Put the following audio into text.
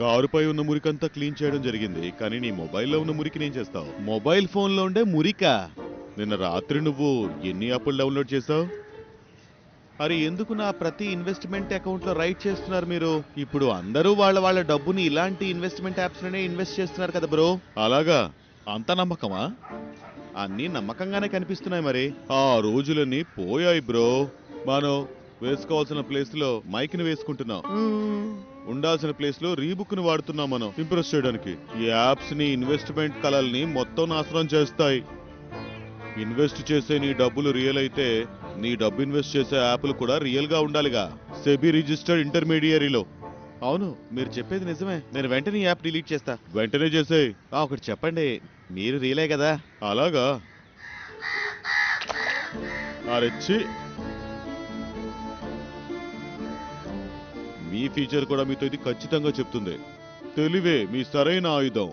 కారుపై ఉన్న మురికంతా క్లీన్ చేయడం జరిగింది కానీ నీ మొబైల్లో ఉన్న మురికి నేను చేస్తావు. మొబైల్ ఫోన్లో ఉండే మురికా? నిన్న రాత్రి నువ్వు ఎన్ని యాప్లు డౌన్లోడ్ చేసావు అరే ఎందుకు నా ప్రతి ఇన్వెస్ట్మెంట్ అకౌంట్లో రైట్ చేస్తున్నారు మీరు? ఇప్పుడు అందరూ వాళ్ళ వాళ్ళ డబ్బుని ఇలాంటి ఇన్వెస్ట్మెంట్ యాప్స్లోనే ఇన్వెస్ట్ చేస్తున్నారు కదా బ్రో. అలాగా? అంత నమ్మకమా? అన్నీ నమ్మకంగానే కనిపిస్తున్నాయి మరి. ఆ రోజులన్నీ పోయాయి బ్రో. మనం వేసుకోవాల్సిన ప్లేస్లో మైక్ని వేసుకుంటున్నాం ఉండాల్సిన ప్లేస్లో రీబుక్ని వాడుతున్నాం మనం ఇంప్రెస్ చేయడానికి. ఈ యాప్స్ని ఇన్వెస్ట్మెంట్ కళల్ని మొత్తం నాశనం చేస్తాయి. ఇన్వెస్ట్ చేసే నీ డబ్బులు రియల్ అయితే నీ డబ్బు ఇన్వెస్ట్ చేసే యాప్లు కూడా రియల్గా ఉండాలిగా. సెబీ రిజిస్టర్డ్ ఇంటర్మీడియరీలో. అవును మీరు చెప్పేది నిజమే. నేను వెంటనే యాప్ డిలీట్ చేస్తా. వెంటనే చేసేయ్. ఆ, ఒకటి చెప్పండి. మీరు రియలే కదా. అలాగా. అరెచ్చి. మీ ఫీచర్ కూడా మీతో ఇది ఖచ్చితంగా చెప్తుంది. తెలివే మీ సరైన ఆయుధం.